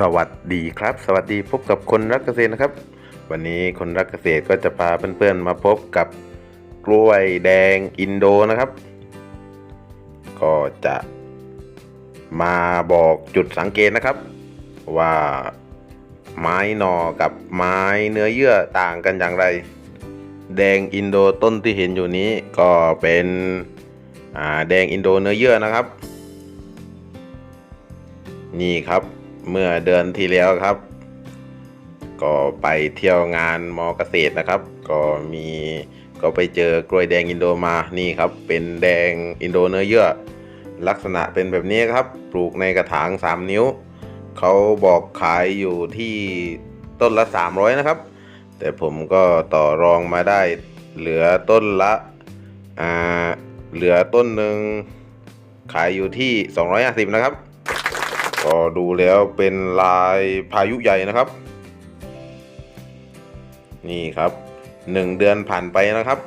สวัสดีครับ สวัสดีพบกับคนรักเกษตรนะครับ วันนี้คนรักเกษตรก็จะพาเพื่อนๆมาพบกับกล้วยแดงอินโดนะครับ ก็จะมาบอกจุดสังเกตนะครับ ว่าไม้หนอกับไม้เนื้อเยื่อต่างกันอย่างไร แดงอินโดต้นที่เห็นอยู่นี้ก็เป็นอ่าแดงอินโดเนื้อเยื่อนะครับ นี่ครับ เมื่อเดือนที่แล้วครับ ก็ไปเที่ยวงานมอเกษตรนะครับ ก็มีก็ไปเจอกล้วยแดงอินโดมานี่ครับ เป็นแดงอินโดเนื้อเยื่อ ลักษณะเป็นแบบนี้ครับ ปลูกในกระถาง 3 นิ้ว เขาบอกขายอยู่ที่ต้นละ 300 นะครับ แต่ผมก็ต่อรองมาได้เหลือต้นละอ่าเหลือต้นหนึ่งขายอยู่ที่ 250 นะครับ ก็ดูแล้วเป็นลายพายุใหญ่นะครับ นี่ครับหนึ่งเดือนผ่านไปนะครับ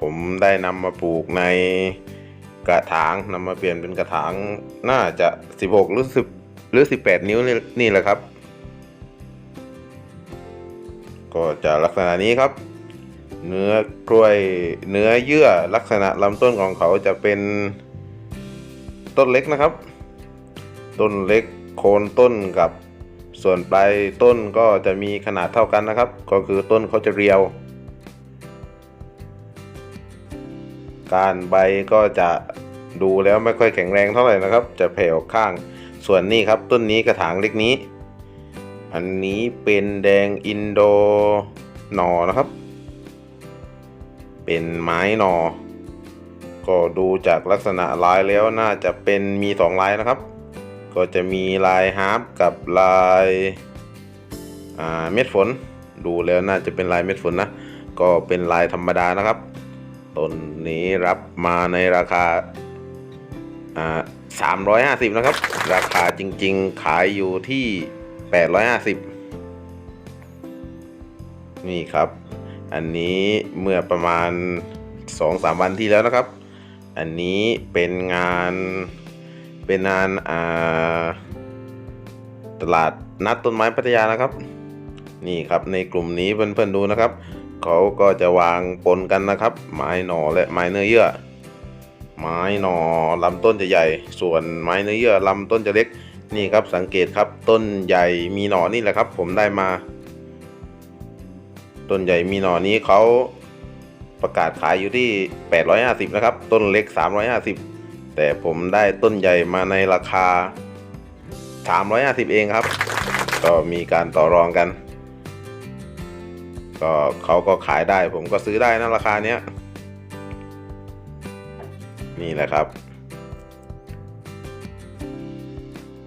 ผมได้นำมาปลูกในกระถางนำมาเปลี่ยนเป็นกระถางน่าจะ 16 หรือ 10 หรือ 18 นิ้วนี่นี่แหละครับ ก็จะลักษณะนี้ครับ เนื้อกล้วยเนื้อเยื่อลักษณะลำต้นของเขาจะเป็นต้นเล็กนะครับ ต้นเล็ก โคนต้นกับส่วนปลายต้นก็จะมีขนาดเท่ากันนะครับ ก็คือต้นเขาจะเรียว การใบก็จะดูแล้วไม่ค่อยแข็งแรงเท่าไหร่นะครับ จะแผ่ออกข้าง ส่วนนี้ครับต้นนี้กระถางเล็กนี้ อันนี้เป็นแดงอินโดหนอนะครับ เป็นไม้หนอ ก็ดูจากลักษณะลายแล้วน่าจะเป็นมีสองลายนะครับ ก็จะมีลายฮาร์ปกับลายาเม็ดฝน ดูแล้วน่าจะเป็นลายเม็ดฝนนะ ก็เป็นลายธรรมดานะครับต้นนี้รับมาในราคาอ่า350นะครับ ราคาจริงๆขายอยู่ที่850นี่ครับ อันนี้เมื่อประมาณ2-3วันที่แล้วนะครับ อันนี้เป็นงาน เป็นงานตลาดนัดต้นไม้พัทยานะครับ นี่ครับในกลุ่มนี้เพื่อนๆดูนะครับเขาก็จะวางปนกันนะครับ ไม้หน่อและไม้เนื้อเยื่อ ไม้หน่อลำต้นจะใหญ่ ส่วนไม้เนื้อเยื่อลำต้นจะเล็กนี่ครับสังเกตครับต้นใหญ่มีหน่อนี่แหละครับ ผมได้มา ต้นใหญ่มีหน่อนี้เขาประกาศขายอยู่ที่ 850 นะครับ ต้นเล็ก 350 แต่ผมได้ต้นใหญ่มาในราคา 350 เองครับ ก็มีการต่อรองกัน ก็เขาก็ขายได้ผมก็ซื้อได้นะราคาเนี้ย นี่แหละครับ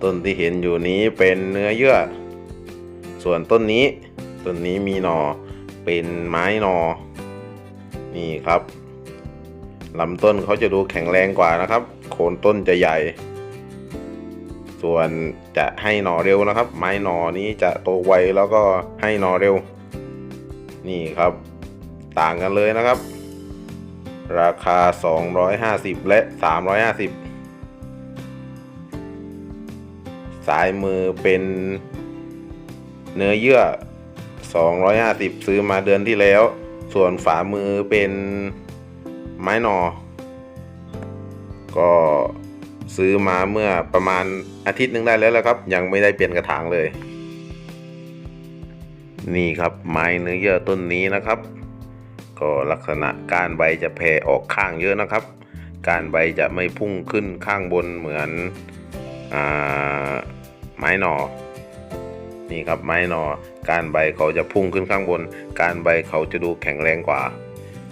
ต้นที่เห็นอยู่นี้เป็นเนื้อเยื่อ ส่วนต้นนี้ ต้นนี้มีหนอเป็นไม้หนอนี่ครับ ลำต้นเขาจะดูแข็งแรงกว่านะครับ โคนต้นจะใหญ่ ส่วนจะให้หน่อเร็วนะครับ ไม้หน่อนี้จะโตไวแล้วก็ให้หน่อเร็ว นี่ครับ ต่างกันเลยนะครับ ราคา 250 และ 350 สายมือเป็นเนื้อเยื่อ 250 ซื้อมาเดือนที่แล้ว ส่วนฝามือเป็น ไม้หนอ ก็ซื้อมาเมื่อประมาณอาทิตย์หนึ่งได้แล้วแหละครับ ยังไม่ได้เปลี่ยนกระถางเลย นี่ครับไม้เนื้อเยื่อต้นนี้นะครับ ก็ลักษณะการใบจะแผ่ออกข้างเยอะนะครับการใบจะไม่พุ่งขึ้นข้างบนเหมือนอไม้หนอนี่ครับไม้หนอการใบเขาจะพุ่งขึ้นข้างบนการใบเขาจะดูแข็งแรงกว่า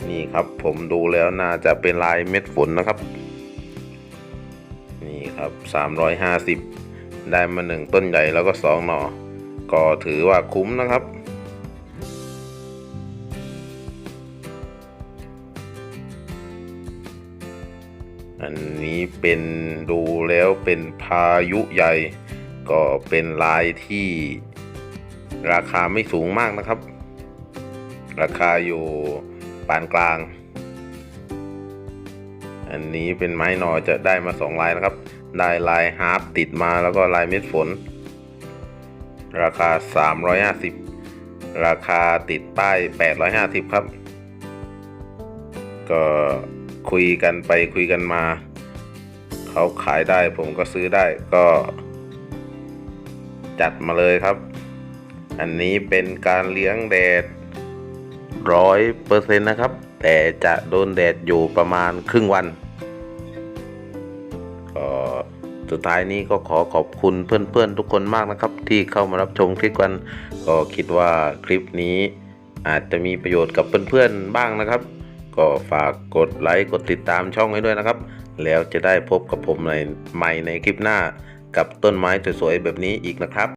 นี่ครับผมดูแล้วน่าจะเป็นลายเม็ดฝนนะครับ นี่ครับ 350 ได้มาหนึ่งต้นใหญ่แล้วก็สองหนอก็ถือว่าคุ้มนะครับอันนี้เป็นดูแล้วเป็นพายุใหญ่ ก็เป็นลายที่ราคาไม่สูงมากนะครับ ราคาอยู่ ปานกลาง อันนี้เป็นไม้หนอจะได้มาสองลายนะครับ ได้ลายฮาร์ปติดมาแล้วก็ลายเม็ดฝน ราคา 350 ราคาติดป้าย 850 ครับ ก็คุยกันไปคุยกันมา เขาขายได้ผมก็ซื้อได้ก็ จัดมาเลยครับ อันนี้เป็นการเลี้ยงแดด ร้อยเปอร์เซ็นต์นะครับ แต่จะโดนแดดอยู่ประมาณครึ่งวันก็สุดท้ายนี้ก็ขอขอบคุณเพื่อนๆทุกคนมากนะครับ ที่เข้ามารับชมคลิปกัน ก็คิดว่าคลิปนี้อาจจะมีประโยชน์กับเพื่อนๆบ้างนะครับ ก็ฝากกดไลค์กดติดตามช่องให้ด้วยนะครับ แล้วจะได้พบกับผมในใหม่ในคลิปหน้ากับต้นไม้สวยๆแบบนี้อีกนะครับ